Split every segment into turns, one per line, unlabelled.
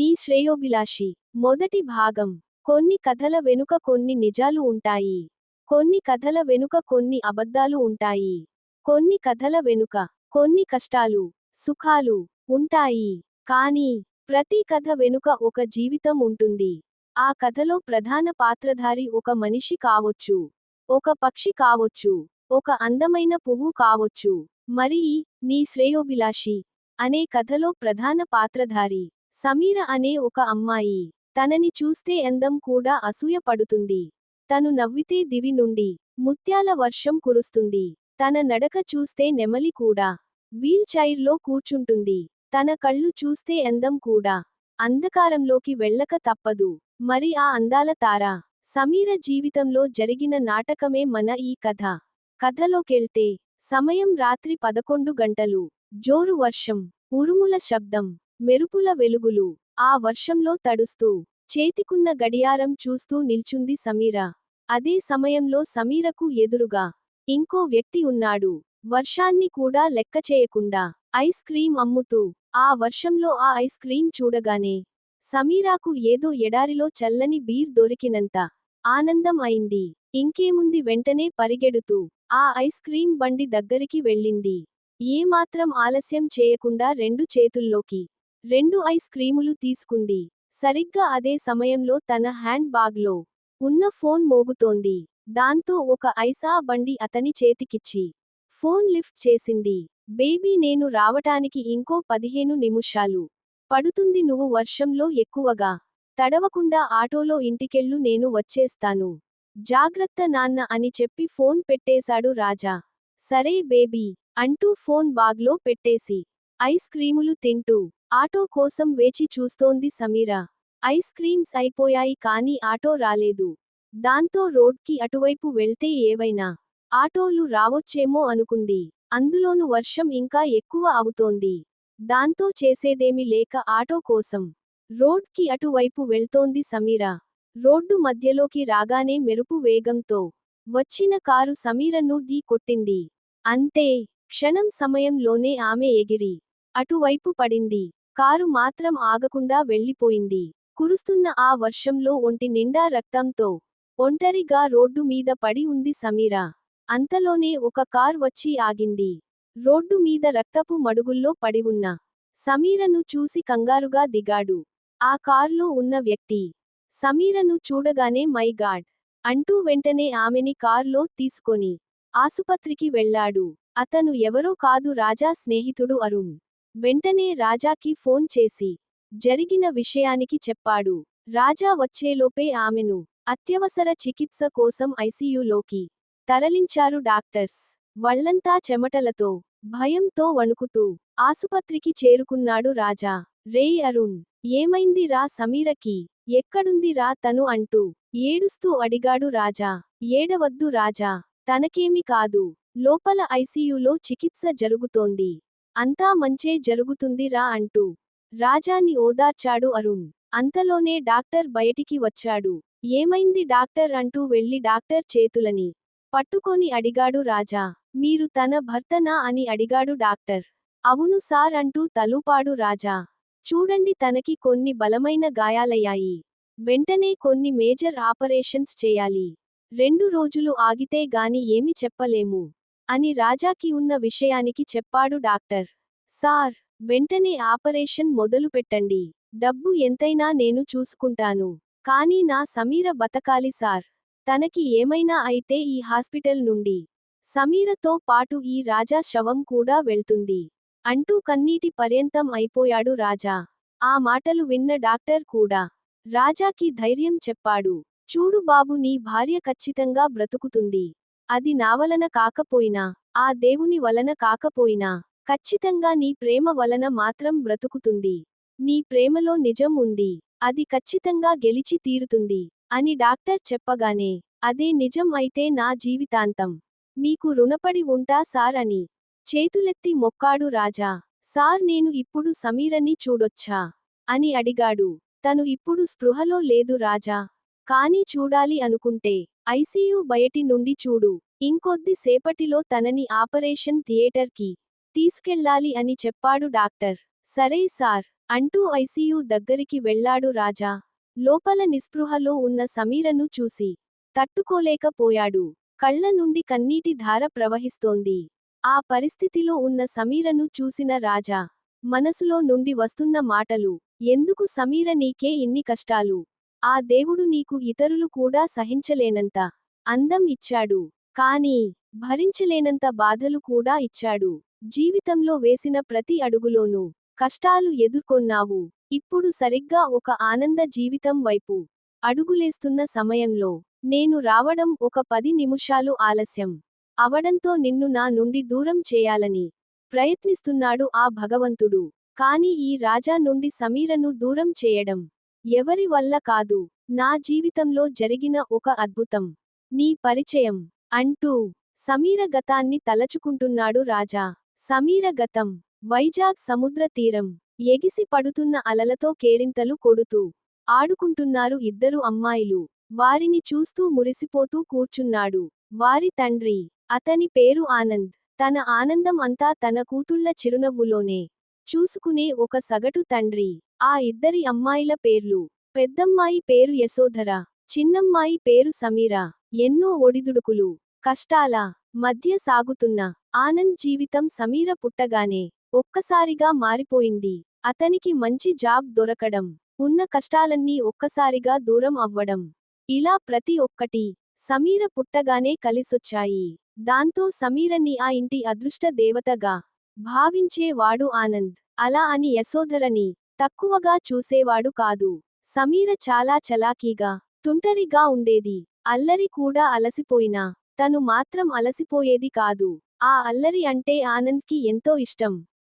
నీ శ్రేయోభిలాషి. మొదటి భాగం. కొన్ని కథల వెనుక కొన్ని నిజాలు ఉంటాయి. కొన్ని కథల వెనుక కొన్ని అబద్ధాలు ఉంటాయి. కొన్ని కథల వెనుక కొన్ని కష్టాలు సుఖాలు ఉంటాయి. కానీ ప్రతి కథ వెనుక ఒక జీవితం ఉంటుంది. ఆ కథలో ప్రధాన పాత్రధారి ఒక మనిషి కావచ్చు. ఒక పక్షి కావచ్చు. ఒక అందమైన పువ్వు కావచ్చు. మరి నీ శ్రేయోభిలాషి అనే కథలో ప్రధాన పాత్రధారి సమీర అనే ఒక అమ్మాయి. తనని చూస్తే అందం కూడా అసూయ పడుతుంది. తను నవ్వితే దివి నుండి ముత్యాల వర్షం కురుస్తుంది. తన నడక చూస్తే నెమలి కూడా. వీల్చైర్లో కూర్చుంటుంది. తన కళ్ళు చూస్తే అందం కూడా. అంధకారంలోకి వెళ్ళక తప్పదు. మరి ఆ అందాల తార. సమీర జీవితంలో జరిగిన నాటకమే మన ఈ కథ. కథలోకెళ్తే సమయం రాత్రి పదకొండు గంటలు. జోరు వర్షం ఉరుముల శబ్దం. మెరుపుల వెలుగులు ఆ వర్షంలో తడుస్తూ చేతికున్న గడియారం చూస్తూ నిల్చుంది సమీర. అదే సమయంలో సమీరకు ఎదురుగా ఇంకో వ్యక్తి ఉన్నాడు. వర్షాన్ని కూడా లెక్క చేయకుండా ఐస్ క్రీం అమ్ముతూ ఆ వర్షంలో ఆ ఐస్ క్రీం చూడగానే సమీరాకు ఏదో ఎడారిలో చల్లని బీర్ దొరికినంత ఆనందం అయింది. ఇంకేముంది వెంటనే పరిగెడుతూ ఆ ఐస్ క్రీం బండి దగ్గరికి వెళ్ళింది. ఏమాత్రం ఆలస్యం చేయకుండా రెండు చేతుల్లోకి రెండు ఐస్ క్రీములు తీసుకుంది. సరిగ్గా అదే సమయంలో తన హ్యాండ్ బాగ్లో ఉన్న ఫోన్ మోగుతోంది. దాంతో ఒక ఐసా బండి అతని చేతికిచ్చి ఫోన్ లిఫ్ట్ చేసింది. బేబీ నేను రావటానికి ఇంకో పదిహేను నిమిషాలు పడుతుంది. నువ్వు వర్షంలో ఎక్కువగా తడవకుండా ఆటోలో ఇంటికెళ్ళు నేను వచ్చేస్తాను. జాగ్రత్త నాన్న అని చెప్పి ఫోన్ పెట్టేశాడు రాజా. సరే బేబీ అంటూ ఫోన్ బాగ్లో పెట్టేసి ఐస్ క్రీములు తింటూ ఆటో కోసం వేచి చూస్తోంది సమీర. ఐస్ క్రీమ్స్ అయిపోయాయి కానీ ఆటో రాలేదు. దాంతో రోడ్కి అటువైపు వెళ్తే ఏవైనా ఆటోలు రావొచ్చేమో అనుకుంది. అందులోను వర్షం ఇంకా ఎక్కువ అవుతోంది దాంతో చేసేదేమి లేక ఆటో కోసం రోడ్కి అటువైపు వెళ్తోంది సమీర. రోడ్డు మధ్యలోకి రాగానే మెరుపు వేగంతో వచ్చిన కారు సమీరను ఢీ కొట్టింది. అంతే క్షణం సమయంలోనే ఆమె ఎగిరి అటువైపు పడింది. కారు మాత్రం ఆగకుండా వెళ్ళిపోయింది. కురుస్తున్న ఆ వర్షంలో ఒంటి నిండా రక్తంతో ఒంటరిగా రోడ్డు మీద పడి ఉంది సమీర. అంతలోనే ఒక కార్ వచ్చి ఆగింది. రోడ్డు మీద రక్తపు మడుగుల్లో పడి ఉన్న సమీరను చూసి కంగారుగా దిగాడు. ఆ కార్లో ఉన్న వ్యక్తి సమీరను చూడగానే మై గాడ్ అంటూ వెంటనే ఆమెని కార్లో తీసుకొని ఆసుపత్రికి వెళ్ళాడు. అతను ఎవరో కాదు రాజా స్నేహితుడు అరుణ్. వెంటనే రాజాకి ఫోన్ చేసి జరిగిన విషయానికి చెప్పాడు. రాజా వచ్చేలోపే ఆమెను అత్యవసర చికిత్స కోసం ఐసీయూలోకి తరలించారు డాక్టర్స్. వళ్ళంతా చెమటలతో భయంతో వణుకుతూ ఆసుపత్రికి చేరుకున్నాడు రాజా. రేయ్ అరుణ్ ఏమైంది రా సమీరకి? ఎక్కడుంది రా తను అంటూ ఏడుస్తూ అడిగాడు రాజా. ఏడవద్దు రాజా తనకేమి కాదు. లోపల ఐసీయూలో చికిత్స జరుగుతోంది. అంతా మంచే జరుగుతుంది రా అంటూ రాజాని ఓదార్చాడు అరుణ్. అంతలోనే డాక్టర్ బయటికి వచ్చాడు. ఏమైంది డాక్టర్ అంటూ వెళ్ళి డాక్టర్ చేతులని పట్టుకొని అడిగాడు రాజా. మీరు తన భర్తనా అని అడిగాడు డాక్టర్. అవును సార్ అంటూ తలూపాడు రాజా. చూడండి తనకి కొన్ని బలమైన గాయాలయ్యాయి. వెంటనే కొన్ని మేజర్ ఆపరేషన్స్ చేయాలి. రెండు రోజులు ఆగితే గాని ఏమి చెప్పలేము. అని రాజాకి ఉన్న విషయానికి చెప్పాడు డాక్టర్. సార్ వెంటనే ఆపరేషన్ మొదలు పెట్టండి. డబ్బు ఎంతైనా నేను చూసుకుంటాను. కానీ నా సమీర బతకాలి సార్. తనకి ఏమైనా అయితే ఈ హాస్పిటల్ నుండి సమీరతో పాటు ఈ రాజా శవం కూడా వెళ్తుంది అంటూ కన్నీటి పర్యంతం అయిపోయాడు రాజా. ఆ మాటలు విన్న డాక్టర్ కూడా రాజాకి ధైర్యం చెప్పాడు. చూడు బాబు నీ భార్య ఖచ్చితంగా బ్రతుకుతుంది. అది నా వలన కాకపోయినా ఆ దేవుని వలన కాకపోయినా ఖచ్చితంగా నీ ప్రేమ వలన మాత్రం బ్రతుకుతుంది. నీ ప్రేమలో నిజం ఉంది. అది ఖచ్చితంగా గెలిచి తీరుతుంది. అని డాక్టర్ చెప్పగానే అదే నిజం అయితే నా జీవితాంతం. మీకు రుణపడి ఉంటా సార్ అని. చేతులెత్తి మొక్కాడు రాజా. సార్ నేను ఇప్పుడు సమీరని చూడొచ్చా? అని అడిగాడు. తను ఇప్పుడు స్పృహలో లేదు రాజా. కానీ చూడాలి అనుకుంటే ఐసీయూ బయటి నుండి చూడు. ఇంకొద్ది సేపటిలో తనని ఆపరేషన్ థియేటర్కి తీసుకెళ్ళాలి అని చెప్పాడు డాక్టర్. సరే సార్ అంటూ ఐసీయూ దగ్గరికి వెళ్ళాడు రాజా. లోపల నిస్పృహలో ఉన్న సమీరను చూసి తట్టుకోలేకపోయాడు. కళ్ళ నుండి కన్నీటి ధార ప్రవహిస్తోంది. ఆ పరిస్థితిలో ఉన్న సమీరను చూసిన రాజా మనసులో నుండి వస్తున్న మాటలు ఎందుకు సమీర నీకే ఇన్ని కష్టాలు? ఆ దేవుడు నీకు ఇతరులు కూడా సహించలేనంత అందం ఇచ్చాడు. కానీ భరించలేనంత బాధలు కూడా ఇచ్చాడు. జీవితంలో వేసిన ప్రతి అడుగులోనూ కష్టాలు ఎదుర్కొన్నావు. ఇప్పుడు సరిగ్గా ఒక ఆనంద జీవితం వైపు అడుగులేస్తున్న సమయంలో నేను రావడం ఒక పది నిమిషాలు ఆలస్యం. అవడంతో నిన్ను నా నుండి దూరం చేయాలని ప్రయత్నిస్తున్నాడు ఆ భగవంతుడు. కాని ఈ రాజా నుండి సమీరను దూరం చేయడం ఎవరి వల్ల కాదు. నా జీవితంలో జరిగిన ఒక అద్భుతం. నీ పరిచయం. అంటూ సమీర గతాన్ని తలచుకుంటున్నాడు రాజా. సమీర గతం. వైజాగ్ సముద్ర తీరం. ఎగిసి పడుతున్న అలలతో కేరింతలు కొడుతూ ఆడుకుంటున్నారు ఇద్దరు అమ్మాయిలు. వారిని చూస్తూ మురిసిపోతూ కూర్చున్నాడు. వారి తండ్రి. అతని పేరు ఆనంద్. తన ఆనందం అంతా తన కూతుళ్ళ చిరునవ్వులోనే. చూసుకునే ఒక సగటు తండ్రి. ఆ ఇద్దరి అమ్మాయిల పేర్లు. పెద్దమ్మాయి పేరు యశోధర చిన్నమ్మాయి పేరు సమీర. ఎన్నో ఒడిదుడుకులు కష్టాల మధ్య సాగుతున్న ఆనంద్ జీవితం సమీర పుట్టగానే ఒక్కసారిగా మారిపోయింది. అతనికి మంచి జాబ్ దొరకడం ఉన్న కష్టాలన్నీ ఒక్కసారిగా దూరం అవ్వడం. ఇలా ప్రతి ఒక్కటి సమీర పుట్టగానే కలిసొచ్చాయి. దాంతో సమీరని ఆ ఇంటి అదృష్ట దేవతగా భావించేవాడు ఆనంద్. అలా అని యశోధరని తక్కువగా చూసేవాడు కాదు. సమీర చాలా చలాకీగా తుంటరిగా ఉండేది. అల్లరి కూడా అలసిపోయినా తను మాత్రం అలసిపోయేది కాదు. ఆ అల్లరి అంటే ఆనంద్కి ఎంతో ఇష్టం.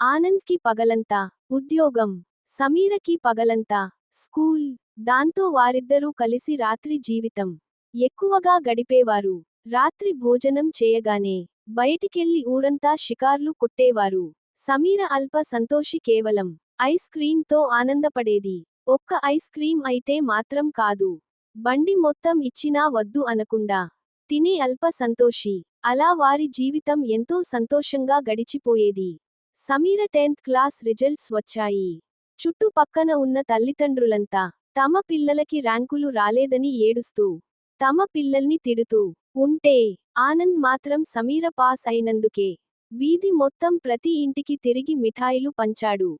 ఆనంద్కి పగలంతా ఉద్యోగం సమీరకి పగలంతా స్కూల్ దాంతో వారిద్దరూ కలిసి రాత్రి జీవితం. ఎక్కువగా గడిపేవారు. రాత్రి భోజనం చేయగానే బయటికెళ్ళి ఊరంతా షికార్లు కొట్టేవారు. సమీర అల్ప సంతోషి కేవలం ఐస్ క్రీంతో ఆనందపడేది. ఒక్క ఐస్ క్రీం అయితే మాత్రం కాదు. బండి మొత్తం ఇచ్చినా వద్దు అనకుండా. తినే అల్ప సంతోషి. అలా వారి జీవితం ఎంతో సంతోషంగా గడిచిపోయేది. సమీర టెన్త్ క్లాస్ రిజల్ట్స్ వచ్చాయి. చుట్టుపక్కన ఉన్న తల్లిదండ్రులంతా తమ పిల్లలకి ర్యాంకులు రాలేదని ఏడుస్తూ తమ పిల్లల్ని తిడుతూ ఉంటే ఆనంద్ మాత్రం సమీర పాస్ అయినందుకే వీధి మొత్తం ప్రతి ఇంటికి తిరిగి మిఠాయిలు పంచాడు.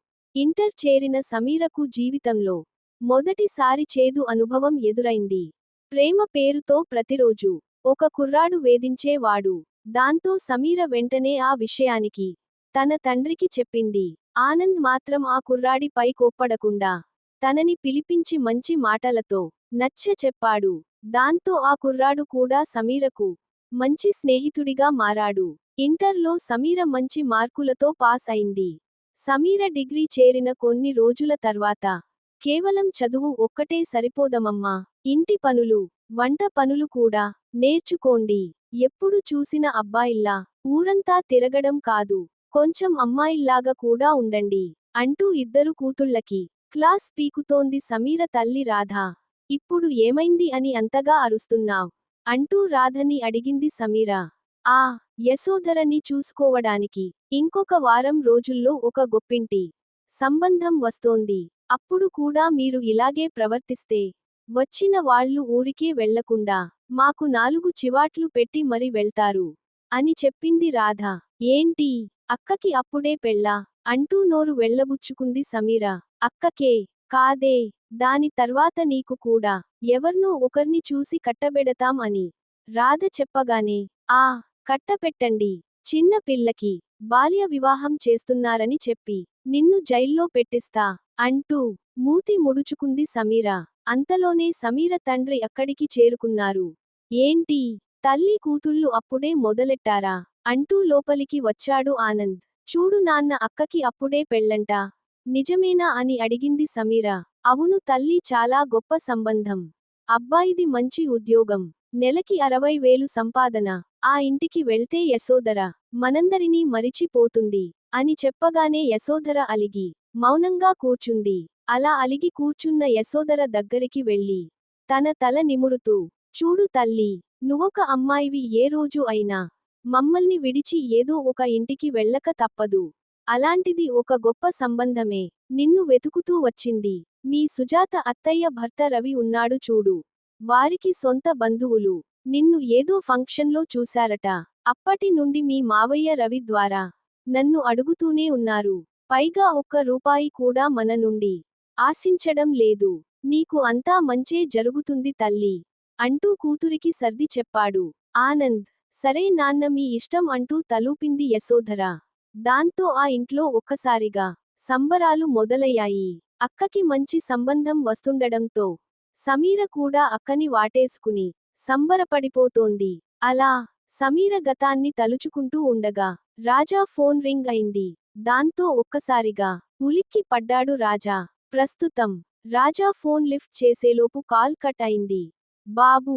ఇంటర్ చేరిన సమీరకు జీవితంలో మొదటిసారి చేదు అనుభవం ఎదురైంది. ప్రేమ పేరుతో ప్రతిరోజు ఒక కుర్రాడు వేధించేవాడు. దాంతో సమీర వెంటనే ఆ విషయానికి తన తండ్రికి చెప్పింది. ఆనంద్ మాత్రం ఆ కుర్రాడిపై కోప్పడకుండా తనని పిలిపించి మంచి మాటలతో నచ్చ చెప్పాడు. దాంతో ఆ కుర్రాడు కూడా సమీరకు మంచి స్నేహితుడిగా మారాడు. ఇంటర్లో సమీర మంచి మార్కులతో పాస్ అయింది సమీర డిగ్రీ చేరిన కొన్ని రోజుల తర్వాత కేవలం చదువు ఒక్కటే సరిపోదమమ్మా. ఇంటి పనులు వంట పనులు కూడా నేర్చుకోండి. ఎప్పుడు చూసిన అబ్బాయిల్లా ఊరంతా తిరగడం కాదు కొంచెం అమ్మాయిల్లాగా కూడా ఉండండి అంటూ ఇద్దరు కూతుళ్ళకి క్లాస్ పీకుతోంది సమీర తల్లి రాధా. ఇప్పుడు ఏమైంది అని అంతగా అరుస్తున్నావ్? అంటూ రాధని అడిగింది సమీర. ఆ యశోధరని చూసుకోవడానికి ఇంకొక వారం రోజుల్లో ఒక గొప్పింటి సంబంధం వస్తోంది. అప్పుడు కూడా మీరు ఇలాగే ప్రవర్తిస్తే వచ్చిన వాళ్ళు ఊరికే వెళ్ళకుండా మాకు నాలుగు చివాట్లు పెట్టి మరి వెళ్తారు అని చెప్పింది రాధ. ఏంటి? అక్కకి అప్పుడే పెళ్ళా? అంటూ నోరు వెళ్ళబుచ్చుకుంది సమీర. అక్కకే? కాదే? దాని తర్వాత నీకు కూడా. ఎవర్నో ఒకర్ని చూసి కట్టబెడతాం అని రాధ చెప్పగానే ఆ కట్టపెట్టండి. చిన్న పిల్లకి బాల్య వివాహం చేస్తున్నారని చెప్పి నిన్ను జైల్లో పెట్టిస్తా అంటూ మూతి ముడుచుకుంది సమీర. అంతలోనే సమీర తండ్రి అక్కడికి చేరుకున్నారు. ఏంటి? తల్లి కూతుళ్ళు అప్పుడే మొదలెట్టారా? అంటూ లోపలికి వచ్చాడు ఆనంద్. చూడు నాన్న అక్కకి అప్పుడే పెళ్ళంట. నిజమేనా అని అడిగింది సమీర. అవును తల్లి చాలా గొప్ప సంబంధం. అబ్బాయిది మంచి ఉద్యోగం. నెలకి అరవై వేలు సంపాదన. ఆ ఇంటికి వెళ్తే యశోధర మనందరినీ మరిచిపోతుంది అని చెప్పగానే యశోధర అలిగి మౌనంగా కూర్చుంది. అలా అలిగి కూర్చున్న యశోధర దగ్గరికి వెళ్ళి తన తల నిమురుతూ చూడు తల్లి నువ్వొక అమ్మాయివి ఏ రోజు అయినా. మమ్మల్ని విడిచి ఏదో ఒక ఇంటికి వెళ్ళక తప్పదు. అలాంటిది ఒక గొప్ప సంబంధమే. నిన్ను వెతుకుతూ వచ్చింది. మీ సుజాత అత్తయ్య భర్త రవి ఉన్నాడు చూడు. వారికి సొంత బంధువులు. నిన్ను ఏదో ఫంక్షన్లో చూశారట. అప్పటి నుండి మీ మావయ్య రవి ద్వారా నన్ను అడుగుతూనే ఉన్నారు. పైగా ఒక్క రూపాయి కూడా మన నుండి ఆశించడం లేదు. నీకు అంతా మంచే జరుగుతుంది తల్లి. అంటూ కూతురికి సర్ది చెప్పాడు. ఆనంద్ సరే నాన్న మీ ఇష్టం అంటూ తలూపింది యశోధర. దాంతో ఆ ఇంట్లో ఒక్కసారిగా సంబరాలు మొదలయ్యాయి. అక్కకి మంచి సంబంధం వస్తుండడంతో సమీర కూడా అక్కని వాటేసుకుని సంబరపడిపోతోంది. అలా సమీర గతాన్ని తలుచుకుంటూ ఉండగా రాజా ఫోన్ రింగ్ అయింది. దాంతో ఒక్కసారిగా ఉలిక్కి పడ్డాడు రాజా. ప్రస్తుతం రాజా ఫోన్ లిఫ్ట్ చేసేలోపు కాల్ కట్ అయింది. బాబూ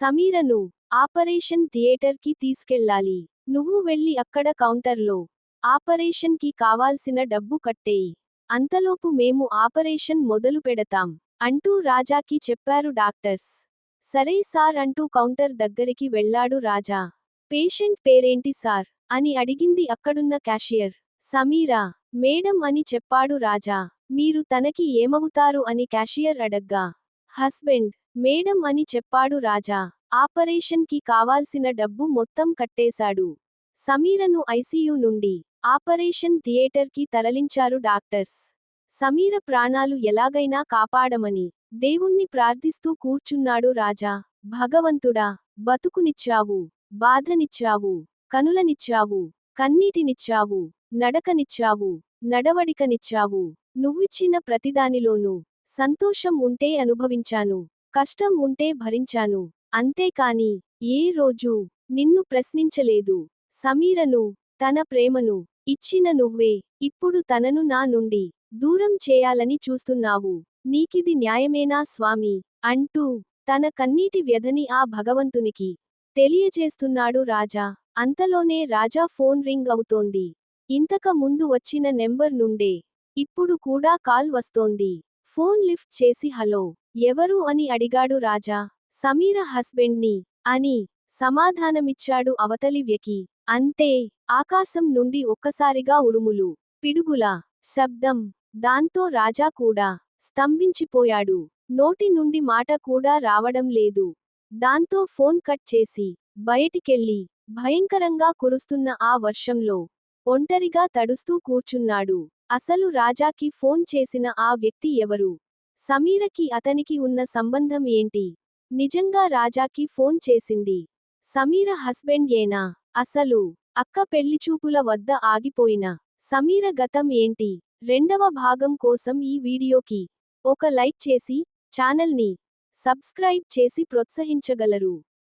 సమీరను ఆపరేషన్ థియేటర్కి తీసుకెళ్ళాలి నువ్వు వెళ్ళి అక్కడ కౌంటర్లో ఆపరేషన్కి కావాల్సిన డబ్బు కట్టేయి. అంతలోపు మేము ఆపరేషన్ మొదలు పెడతాం అంటూ రాజాకి చెప్పారు డాక్టర్స్. సరే సార్ అంటూ కౌంటర్ దగ్గరికి వెళ్ళాడు రాజా. పేషెంట్ పేరేంటి సార్? అని అడిగింది అక్కడున్న క్యాషియర్. సమీరా మేడం అని చెప్పాడు రాజా. మీరు తనకి ఏమవుతారు అని క్యాషియర్ అడగ్గా. హస్బెండ్ మేడం అని చెప్పాడు రాజా. ఆపరేషన్కి కావాల్సిన డబ్బు మొత్తం కట్టేశాడు. సమీరను ఐసీయూ నుండి ఆపరేషన్ థియేటర్కి తరలించారు డాక్టర్స్. సమీర ప్రాణాలు ఎలాగైనా కాపాడమని దేవుణ్ణి ప్రార్థిస్తూ కూర్చున్నాడు రాజా. భగవంతుడా బతుకునిచ్చావు బాధనిచ్చావు కనులనిచ్చావు కన్నీటినిచ్చావు నడకనిచ్చావు నడవడికనిచ్చావు నువ్విచ్చిన ప్రతిదానిలోనూ సంతోషం ఉంటే అనుభవించాను కష్టం ఉంటే భరించాను. అంతేకాని ఏ రోజు నిన్ను ప్రశ్నించలేదు. సమీరను తన ప్రేమను ఇచ్చిన నువ్వే ఇప్పుడు తనను నా నుండి దూరం చేయాలని చూస్తున్నావు. నీకిది న్యాయమేనా స్వామి? అంటూ తన కన్నీటి వ్యధని ఆ భగవంతునికి తెలియజేస్తున్నాడు రాజా. అంతలోనే రాజా ఫోన్ రింగ్ అవుతోంది. ఇంతక ముందు వచ్చిన నెంబర్ నుండే. ఇప్పుడు కూడా కాల్ వస్తోంది. ఫోన్ లిఫ్ట్ చేసి హలో. ఎవరు అని అడిగాడు రాజా. సమీర హస్బెండ్ని అని సమాధానమిచ్చాడు అవతలి వ్యకి అంతే. ఆకాశం నుండి ఒక్కసారిగా ఉరుములు. పిడుగుల శబ్దం. దాంతో రాజా కూడా స్తంభించిపోయాడు. నోటి నుండి మాట కూడా రావడం లేదు. దాంతో ఫోన్ కట్ చేసి బయటికెళ్ళి భయంకరంగా కురుస్తున్న ఆ వర్షంలో ఒంటరిగా తడుస్తూ కూర్చున్నాడు. అసలు రాజాకి ఫోన్ చేసిన ఆ వ్యక్తి ఎవరు? సమీరకి అతనికి ఉన్న సంబంధం ఏంటి? నిజంగా రాజాకి ఫోన్ చేసింది. సమీర హస్బెండ్ ఏనా? అసలు అక్క పెళ్ళిచూపుల వద్ద ఆగిపోయిన సమీర గతం ఏంటి? రెండవ భాగం కోసం ఈ వీడియోకి ఒక లైక్ చేసి ఛానల్ని సబ్స్క్రైబ్ చేసి ప్రోత్సహించగలరు.